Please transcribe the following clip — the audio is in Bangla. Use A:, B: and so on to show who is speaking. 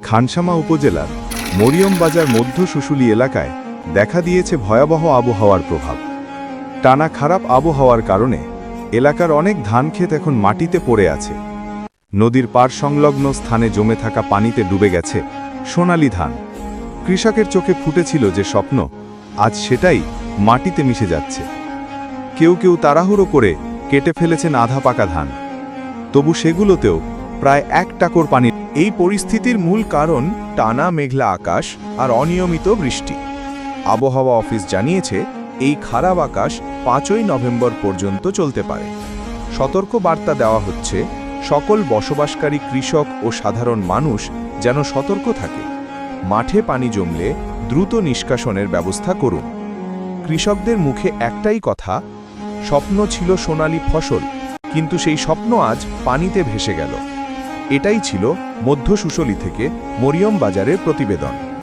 A: খানসামা উপজেলার মরিয়ম বাজার মধ্য শুশুলি এলাকায় দেখা দিয়েছে ভয়াবহ আবহাওয়ার প্রভাব। টানা খারাপ আবহাওয়ার কারণে এলাকার অনেক ধান ক্ষেত এখন মাটিতে পড়ে আছে। নদীর পার সংলগ্ন স্থানে জমে থাকা পানিতে ডুবে গেছে সোনালি ধান। কৃষকের চোখে ফুটেছিল যে স্বপ্ন, আজ সেটাই মাটিতে মিশে যাচ্ছে। কেউ কেউ তাড়াহুড়ো করে কেটে ফেলেছেন আধা পাকা ধান। তবু সেগুলোতেও প্রায় এক টাকর পানি
B: এই পরিস্থিতির মূল কারণ টানা মেঘলা আকাশ আর অনিয়মিত বৃষ্টি। আবহাওয়া অফিস জানিয়েছে, এই খারাপ আকাশ পাঁচই নভেম্বর পর্যন্ত চলতে পারে। সতর্ক বার্তা দেওয়া হচ্ছে, সকল বসবাসকারী কৃষক ও সাধারণ মানুষ যেন সতর্ক থাকে। মাঠে পানি জমলে দ্রুত নিষ্কাশনের ব্যবস্থা করুন। কৃষকদের মুখে একটাই কথা, স্বপ্ন ছিল সোনালী ফসল, কিন্তু সেই স্বপ্ন আজ পানিতে ভেসে গেল। এটাই ছিল মধ্য সুশলী থেকে মরিয়ম বাজারের প্রতিবেদন।